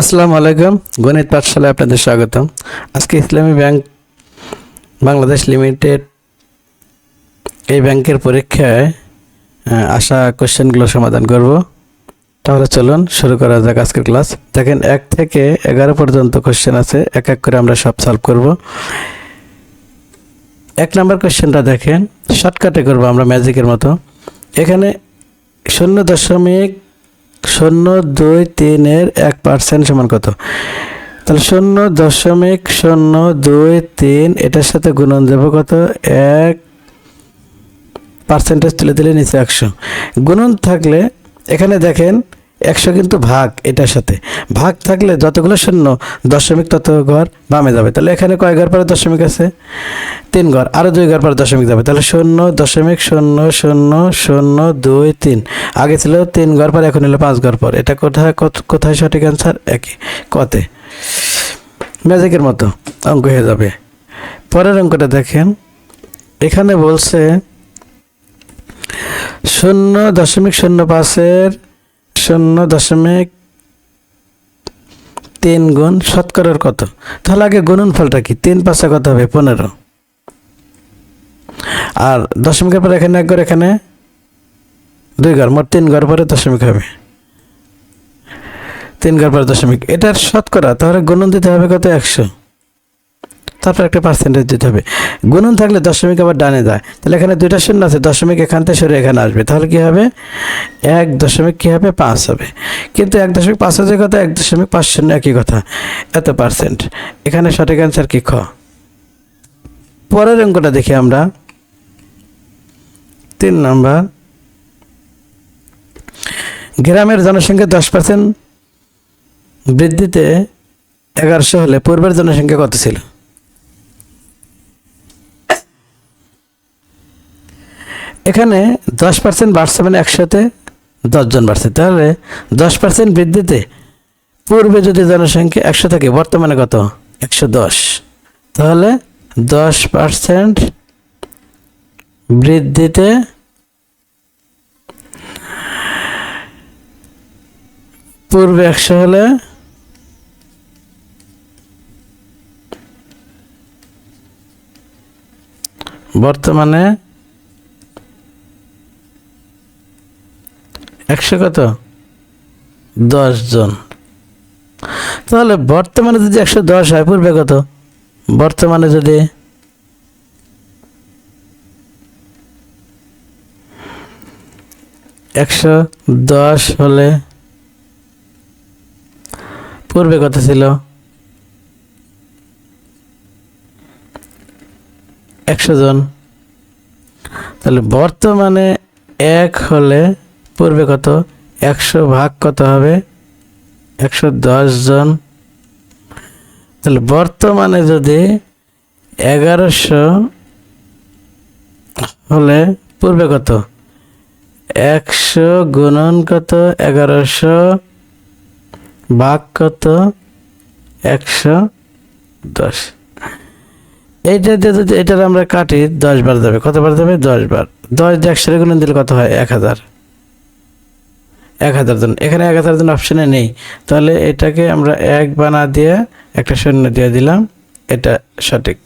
আসসালামু আলাইকুম। গণিত পাঠশালায় আপনাদের স্বাগতম। আজকে ইসলামী ব্যাংক বাংলাদেশ লিমিটেড এই ব্যাংকের পরীক্ষায় আসা কোশ্চেনগুলো সমাধান করব। তাহলে চলুন শুরু করা যাক আজকের ক্লাস। দেখেন, এক থেকে এগারো পর্যন্ত কোশ্চেন আছে, এক এক করে আমরা সব সলভ করব। এক নম্বর কোশ্চেনটা দেখেন, শর্টকাটে করব আমরা ম্যাজিকের মতো। এখানে শূন্য দশমিক শূন্য দুই তিনের এক পার্সেন্ট সমান কত? তাহলে শূন্য দশমিক শূন্য দুই তিন এটার সাথে গুণন দেবো কত? এক পার্সেন্টেজ তুলে দিলে নিচে একশো। গুণন থাকলে এখানে দেখেন একশো কিন্তু ভাগ এটার সাথে। ভাগ থাকলে যতগুলো শূন্য, দশমিক তত ঘর বামে যাবে। তাহলে এখানে কয় ঘর পরে দশমিক আছে? তিন ঘর আরও দুই ঘর পরে দশমিক যাবে। তাহলে শূন্য, দশমিক, শূন্য শূন্য শূন্য, দুই, তিন। আগে ছিল তিন ঘর পর, এখন হলো পাঁচ ঘর পর। এটা কোথায় কোথায় সঠিক অ্যান্সার একই, কতে। ম্যাজিকের মতো অঙ্ক হয়ে যাবে। পরের অঙ্কটা দেখেন। এখানে বলছে, শূন্য দশমিক শূন্য পাঁচের শূন্য দশমিক তিন গুণ শতকরার কত? তাহলে আগে গুণন ফলটা কি? তিন পাঁচে কত হবে? পনেরো। আর দশমিকের পর এখানে এক ঘর, এখানে দুই ঘর, মোট তিন ঘর পরে দশমিক হবে। তিন ঘর পরে দশমিক। এটার শতকরা, তাহলে গুণন দিতে হবে কত? একশো। তারপর একটা পার্সেন্টেজ দিতে হবে। গুণন থাকলে দশমিক আবার ডানে যায়। তাহলে এখানে দুইটা শূন্য আছে, দশমিক এখান থেকে সরে এখানে আসবে। তাহলে কী হবে? এক দশমিক কী হবে? পাঁচ হবে। কিন্তু এক দশমিক পাঁচ হাজার কথা, এক দশমিক পাঁচ শূন্য একই কথা। এত পার্সেন্ট এখানে সঠিক অ্যান্সার কি খ? পরের অঙ্কটা দেখি আমরা। তিন নম্বর। গ্রামের জনসংখ্যা দশ পার্সেন্ট বৃদ্ধিতে এগারোশো হলে পূর্বের জনসংখ্যা কত ছিল? এখানে দশ পার্সেন্ট বাড়ছে মানে একসাথে দশজন বাড়ছে। তাহলে দশ পার্সেন্ট বৃদ্ধিতে পূর্বে যদি জনসংখ্যা একশো থাকে, বর্তমানে কত? একশো দশ। তাহলে দশ পার্সেন্ট বৃদ্ধিতে পূর্বে একশো হলে বর্তমানে একশো কত? জন। তাহলে বর্তমানে যদি একশো দশ হয়, পূর্বে কত? বর্তমানে যদি একশো দশ হলে পূর্বে কত ছিল? একশো জন। তাহলে বর্তমানে এক হলে পূর্বে কত? একশো ভাগ কত হবে? একশো দশ জন। তাহলে বর্তমানে যদি এগারোশো হলে পূর্বে কত? একশো গুণন কত? এগারোশো ভাগ কত? একশো দশ। এইটা দিয়ে যদি এটার আমরা কাটি, দশ বার যাবে কত বার যাবে দশ বার। দশ একশো গুণন দিলে কত হয়? এক হাজার। এক হাজার জন। এখানে এক হাজার জন অপশানে নেই। তাহলে এটাকে আমরা এক বানা দিয়ে একটা শূন্য দিয়ে দিলাম। এটা সঠিক।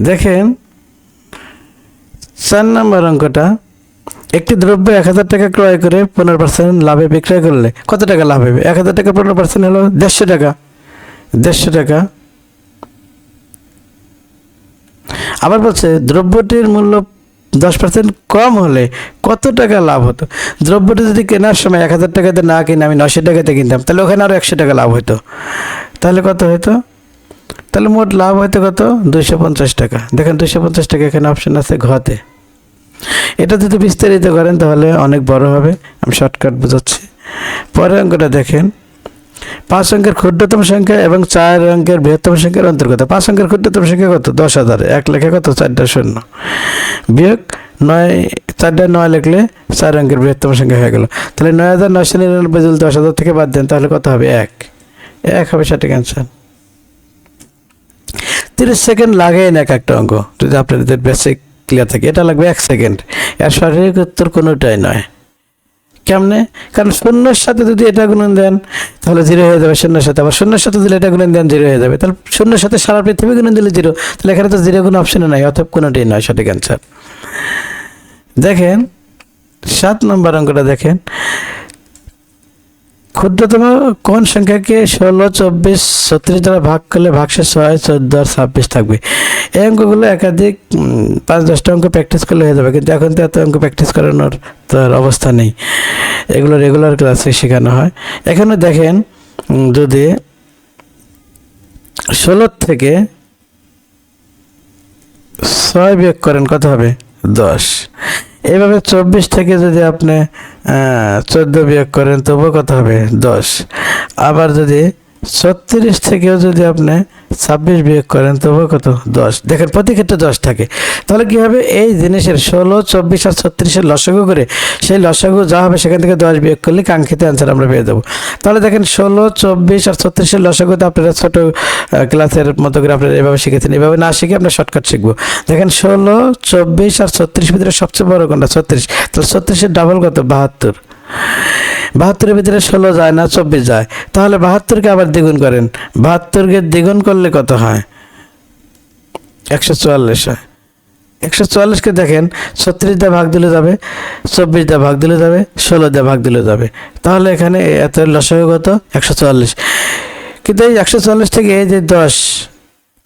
দেখেন, চার নম্বর অঙ্কটা, একটি দ্রব্য এক হাজার টাকা ক্রয় করে পনেরো পার্সেন্ট লাভে বিক্রয় করলে কত টাকা লাভ হবে? এক হাজার টাকা পনেরো পার্সেন্ট হলো দেড়শো টাকা। দেড়শো টাকা। আবার বলছে, দ্রব্যটির মূল্য দশ পার্সেন্ট কম হলে কত টাকা লাভ হতো? দ্রব্যটি যদি কেনার সময় এক হাজার টাকাতে না কিনে আমি নশো টাকাতে কিনতাম, তাহলে ওখানে আরও একশো টাকা লাভ হতো তাহলে কত হতো তাহলে মোট লাভ হয়তো কত? দুইশো পঞ্চাশ টাকা। দেখেন দুইশো পঞ্চাশ টাকা এখানে অপশন আছে ঘতে। এটা যদি বিস্তারিত করেন তাহলে অনেক বড় হবে, আমি শর্টকাট বোঝাচ্ছি। পরের অঙ্কটা দেখেন। পাঁচ অঙ্কের ক্ষুদ্রতম সংখ্যা এবং চার অঙ্কের বৃহত্তম সংখ্যার অন্তর্গত। পাঁচ অঙ্কের ক্ষুদ্রতম সংখ্যা কত? দশ হাজার। এক লেখে কত? চারটা শূন্য। বিয়োগ নয়, চারটা নয় লিখলে চার অঙ্কের বৃহত্তম সংখ্যা হয়ে গেল। তাহলে নয় হাজার নয়শো নিরানব্বই যদি দশ হাজার থেকে বাদ দেন, তাহলে কত হবে? এক। এক হবে সঠিক অ্যান্সার তিরিশ সেকেন্ড লাগে না এক একটা অঙ্ক। যদি আপনাদের বেসিক ক্লিয়ার থাকে, এটা লাগবে এক সেকেন্ড। এর সঠিক উত্তর কোনোটাই নয়। কেমনে? কারণ শূন্যের সাথে যদি এটা গুণন দেন, তাহলে জিরো হয়ে যাবে শূন্যের সাথে। আবার শূন্যের সাথে যদি এটা গুণন দেন জিরো হয়ে যাবে। তাহলে শূন্যের সাথে সারা পৃথিবী গুণন দিলে জিরো তাহলে এখানে তো জিরো কোনো অপশনে নাই অথবা কোনোটি নয়, সঠিক অ্যান্সার দেখেন, সাত নম্বর অঙ্কটা দেখেন। ক্ষুদ্রতম কোন সংখ্যাকে ষোলো, চব্বিশ, ছত্রিশ দ্বারা ভাগ করলে ভাগশেষ ছয় চোদ্দ আর ছাব্বিশ থাকবে। এই অঙ্কগুলো একাধিক পাঁচ, দশটা অঙ্ক প্র্যাকটিস করলে হয়ে যাবে। কিন্তু এখন তো এত অঙ্ক প্র্যাকটিস করানোর তার অবস্থা নেই। এগুলো রেগুলার ক্লাসে শেখানো হয়। এখানে দেখেন যদি ষোলোর থেকে ছয় বিয়োগ করেন কত হবে? দশ। এইভাবে চব্বিশ থেকে যদি আপনি চোদ্দ বিয়োগ করেন তবুও কত হবে? দশ। আবার যদি ছত্রিশ থেকেও যদি আপনি ছাব্বিশ বিয়োগ করেন, তবুও কত? দশ। দেখেন, প্রতি ক্ষেত্রে দশ থাকে। তাহলে কী হবে? এই জিনিসের ষোলো, চব্বিশ আর ছত্রিশের লসাগু করে, সেই লসগু যা হবে সেখান থেকে দশ বিয়োগ করলে কাঙ্ক্ষিত অ্যান্সার আমরা পেয়ে দেবো তাহলে দেখেন, ষোলো, চব্বিশ আর ছত্রিশের লসাগুতে আপনারা ছোটো ক্লাসের মতো করে আপনারা এভাবে শিখেছেন। এভাবে না শিখে আমরা শর্টকাট শিখব। দেখেন, ষোলো, চব্বিশ আর ছত্রিশ ভিতরে সবচেয়ে বড় কোনটা? ছত্রিশ। তাহলে ছত্রিশের ডাবল কত? বাহাত্তর। বাহাত্তরের ভিতরে ষোলো যায় না, চব্বিশ যায়। তাহলে বাহাত্তরকে আবার দ্বিগুণ করেন। বাহাত্তরকে দ্বিগুণ করলে কত হয়? একশো চুয়াল্লিশ হয়। একশো চুয়াল্লিশকে দেখেন ছত্রিশ ভাগ দিলে যাবে চব্বিশ ভাগ দিলে যাবে ষোলো দিয়ে ভাগ দিলে যাবে। তাহলে এখানে এত লসাগু কত? একশো চুয়াল্লিশ। কিন্তু এই একশো চুয়াল্লিশ থেকে এই যে দশ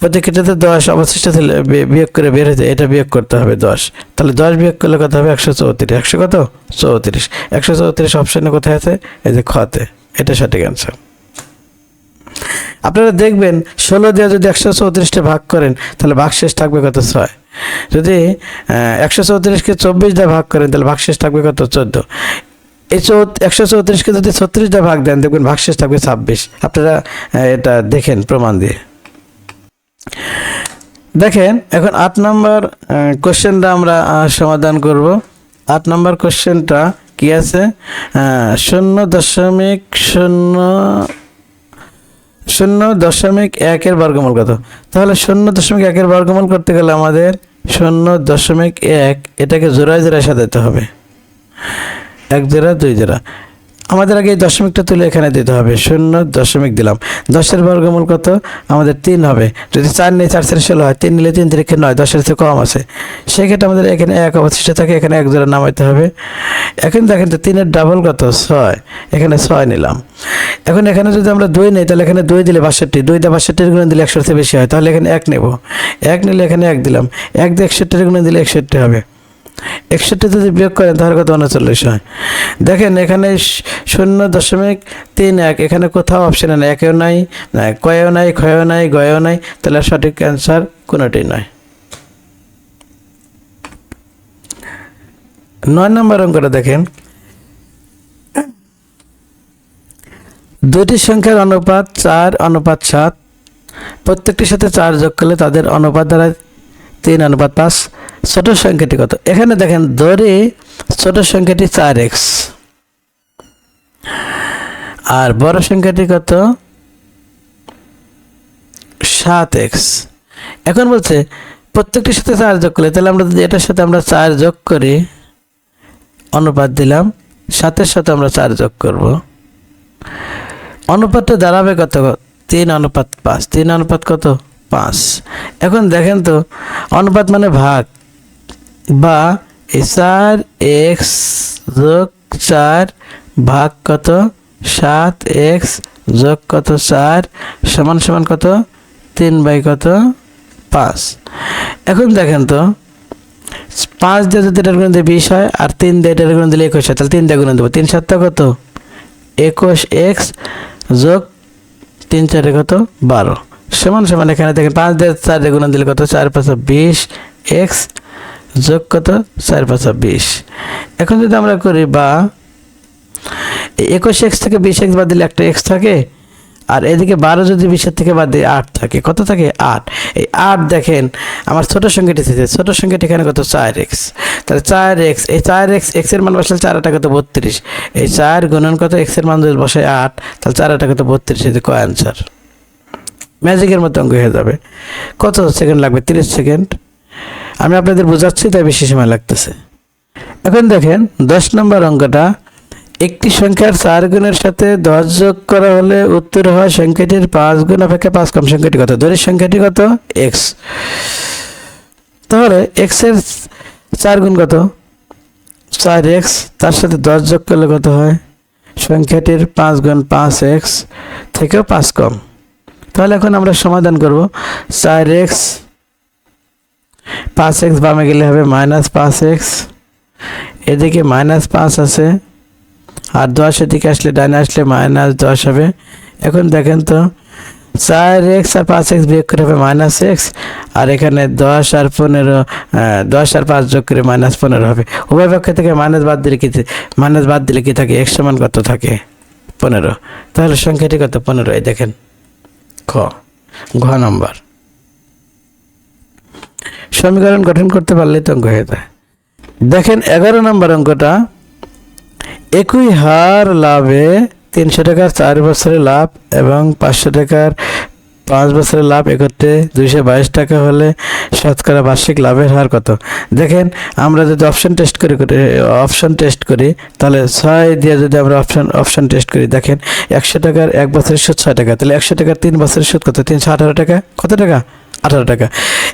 প্রতি ক্ষেত্রে দশ, অবশিষ্ট থেকে বিয়োগ করে বের হয়েছে এটা বিয়োগ করতে হবে দশ। তাহলে দশ বিয়োগ করলে কত হবে? একশো চৌত্রিশ। একশো কত? চৌত্রিশ। একশো চৌত্রিশ অপশানে কোথায় আছে? এই যে খতে। এটা সঠিক অ্যান্সার আপনারা দেখবেন, ষোলো দিয়ে যদি একশো চৌত্রিশটা ভাগ করেন, তাহলে ভাগশেষ থাকবে কত? ছয়। যদি একশো চৌত্রিশকে চব্বিশ দিয়ে ভাগ করেন, তাহলে ভাগশেষ থাকবে কত? চোদ্দ। এই চৌ একশো চৌত্রিশকে যদি ছত্রিশটা ভাগ দেন, দেখবেন ভাগশেষ থাকবে ছাব্বিশ। আপনারা এটা দেখেন প্রমাণ দিয়ে। দেখেন, এখন আট নম্বর কোশ্চেনটা আমরা সমাধান করব। আট নম্বর কোশ্চেনটা কি আছে? শূন্য দশমিক শূন্য শূন্য দশমিক একের বর্গমূল কত? তাহলে শূন্য দশমিক একের বর্গমূল করতে গেলে আমাদের শূন্য দশমিক এক, এটাকে জোড়ায় জোড়ায় সাজাতে হবে। এক জোড়া, দুই জোড়া। আমাদের আগে দশমিকটা তুলে এখানে দিতে হবে। শূন্য দশমিক দিলাম। দশের বর্গমূল কত? আমাদের তিন হবে। যদি চার নেই চার চার ষোলো হয়, তিন নিলে তিন তিরিখে নয়, দশের থেকে কম আছে। সেক্ষেত্রে আমাদের এখানে এক অবশিষ্ট থাকে, এখানে এক জোড়া নামাইতে হবে। এখন দেখেন তো তিনের ডাবল কত? ছয়। এখানে ছয় নিলাম। এখন এখানে যদি আমরা দুই নিই, তাহলে এখানে দুই দিলে বাষট্টি। দুই দিয়ে বাষট্টির গুণ দিলে একশোর থেকে বেশি হয়, তাহলে এখানে এক নেব। এক নিলে এখানে এক দিলাম। এক দিয়ে একষট্টির গুণ দিলে একষট্টি হবে। একষট্টি যদি বিয়োগ করেন, তাহলে কত? উনচল্লিশ হয়। দেখেন, এখানে শূন্য দশমিক তিন এক। এখানে কোথাও অপশানে নেই। একেও নাই কয়েও নাই, ক্ষয়ও নাই, গয়েও নাই। তাহলে সঠিক অ্যান্সার কোনোটি নয়। নয় নম্বর অঙ্কটা দেখেন। দুটি সংখ্যার অনুপাত চার, অনুপাত সাত। প্রত্যেকটির সাথে চার যোগ করলে তাদের অনুপাত দ্বারা তিন, অনুপাত পাঁচ। ছোট সংখ্যাটি কত? এখানে দেখেন, ধরে ছোট সংখ্যাটি চার এক্স আর বড় সংখ্যাটি কত? সাত এক্স এখন বলছে, প্রত্যেকটির সাথে চার যোগ করলে, তাহলে আমরা যদি এটার সাথে আমরা চার যোগ করি, অনুপাত দিলাম, সাতের সাথে আমরা চার যোগ করব। অনুপাতটা দাঁড়াবে কত? তিন অনুপাত পাঁচ। তিন অনুপাত কত? পাঁচ। এখন দেখেন তো, অনুপাত মানে ভাগ। বা চার এক্স যোগ চার ভাগ কত? সাত এক্স যোগ কত? চার সমান সমান কত? তিন বাই কত? পাঁচ। এখন দেখেন তো, পাঁচ দিয়ে যদি এটার গুণ দিয়ে বিশ হয় আর তিন দিয়ে এটার গুণ দিলে একুশ হয়, তাহলে তিন দিয়ে গুণ দেবো। তিন সাতটা কত? একুশ এক্স যোগ তিন চারে কত? বারো। সমান সমান এখানে দেখেন, পাঁচ দিয়ে চার গুণ দিলে কত? চার পাঁচ বিশ এক্স যোগ কত? চার পাঁচ বিশ। এখন যদি আমরা করি বা একুশ এক্স থেকে বিশ এক্স বাদ দিলে একটা এক্স থাকে, আর এদিকে বারো যদি বিশের থেকে বাদ দিয়ে আট থাকে। কত থাকে? আট। এই আট দেখেন, আমার ছোট সংখ্যাটি থেকে ছোটো সংখ্যাটি এখানে কত? চার এক্স। তাহলে চার এক্স, এই চার এক্স এক্সের মান বসলে চার আটা কত? বত্রিশ। এই চার গুণন কত? এক্সের মান যদি বসে আট, তাহলে চার আটা কত? বত্রিশ। এই কয় অ্যান্সার ম্যাজিকের মতো অঙ্ক হয়ে যাবে। কত সেকেন্ড লাগবে? তিরিশ সেকেন্ড। আমি আপনাদের বোঝাচ্ছি, তাই বেশি সময় লাগতেছে। এখন দেখেন, দশ নম্বর অঙ্কটা, একটি সংখ্যার চার গুণের সাথে দশ যোগ করা হলে উত্তর হয় সংখ্যাটির পাঁচ গুণ অপেক্ষা পাঁচ কম সংখ্যাটি কত? দড়ির সংখ্যাটি কত? এক্স তাহলে এক্সের চার গুণ কত? চার এক্স তার সাথে দশ যোগ করলে কত হয়? সংখ্যাটির পাঁচ গুণ পাঁচ এক্স থেকেও পাঁচ কম। তাহলে এখন আমরা সমাধান করব। চার এক্স পাঁচ এক্স বামে গেলে হবে মাইনাস পাঁচ এক্স। এদিকে মাইনাস পাঁচ আছে, আর দশ এদিকে আসলে ডাইনে আসলে মাইনাস দশ হবে। এখন দেখেন তো, চার এক্স আর পাঁচ এক্স বিয়োগ করে হবে মাইনাস এক্স, আর এখানে দশ আর পনেরো দশ আর পাঁচ যোগ করে মাইনাস পনেরো হবে। উভয় পক্ষ থেকে মাইনাস বাদ দিলে কি মাইনাস বাদ দিলে কি থাকে? এক্স সমান কত থাকে? পনেরো। তাহলে সংখ্যাটি কত? পনেরো। এই দেখেন, খ। ঘ নম্বর। সমীকরণ গঠন করতে পারলেই তো অঙ্ক হয়ে যায়। দেখেন এগারো নম্বর অঙ্কটা, একই হার লাভে তিনশো টাকার চার বছরের লাভ এবং পাঁচশো টাকার পাঁচ বছরের লাভ একত্রে দুইশো বাইশ টাকা হলে শতকরা বার্ষিক লাভের হার কত? দেখেন, আমরা যদি অপশন টেস্ট করি অপশন টেস্ট করি, তাহলে ছয় দিয়ে যদি আমরা অপশন অপশন টেস্ট করি, দেখেন একশো টাকার এক বছরের সুদ ছয় টাকা, তাহলে একশো টাকার তিন বছরের সুদ কত? তিনশো আঠারো টাকা। কত টাকা? আঠারো টাকা।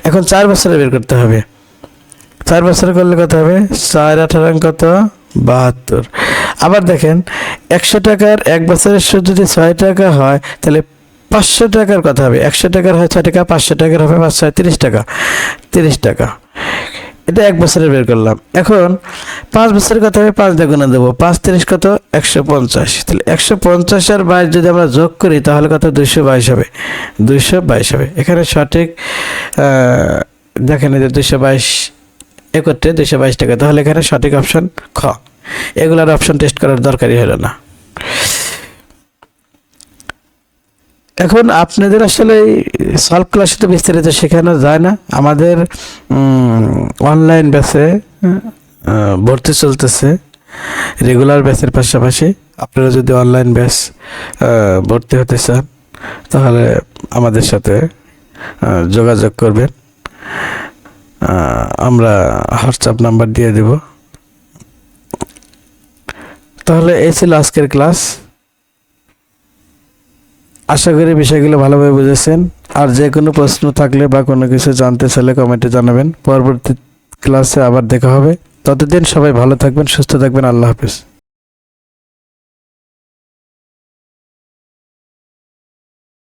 এখন চার বছরে বের করতে হবে। চার বছরে করলে কত হবে? চার আঠারো কত বাহাত্তর। আবার দেখেন, একশো টাকার এক বছরের সুদ যদি ছয় টাকা হয়, তাহলে পাঁচশো টাকার কথা হবে। একশো টাকার হয় ছয় টাকা, পাঁচশো টাকার হবে পাঁচশো তিরিশ টাকা। তিরিশ টাকা। এটা এক বছরের বের করলাম। এখন পাঁচ বছরের কথা হবে পাঁচ দিয়ে গুণে দেবো। পাঁচ তিরিশ কত? একশো পঞ্চাশ। তাহলে একশো পঞ্চাশ আর বাইশ যদি আমরা যোগ করি, তাহলে কত? দুইশো বাইশ হবে। দুইশো বাইশ হবে। এখানে সঠিক দেখেন যে দুইশো বাইশ একত্রে দুইশো বাইশ টাকা। তাহলে এখানে সঠিক অপশন খ। এগুলার অপশন টেস্ট করার দরকারই হলো না। এখন আপনাদের আসলে সলভ ক্লাসে তো বিস্তারিত শেখানো যায় না। আমাদের অনলাইন ব্যাচে ভর্তি চলতেছে। রেগুলার ব্যাচের পাশাপাশি আপনারা যদি অনলাইন ব্যাচ ভর্তি হতে চান, তাহলে আমাদের সাথে যোগাযোগ করবেন। আমরা হোয়াটসঅ্যাপ নাম্বার দিয়ে দেব। তাহলে এই ছিল আজকের ক্লাস আশা করি বিষয়গুলো ভালোভাবে বুঝেছেন। আর যে কোনো প্রশ্ন থাকলে বা কোনো কিছু জানতে চাইলে কমেন্টে জানাবেন। পরবর্তী ক্লাসে আবার দেখা হবে। ততদিন সবাই ভালো থাকবেন, সুস্থ থাকবেন। আল্লাহ হাফিজ।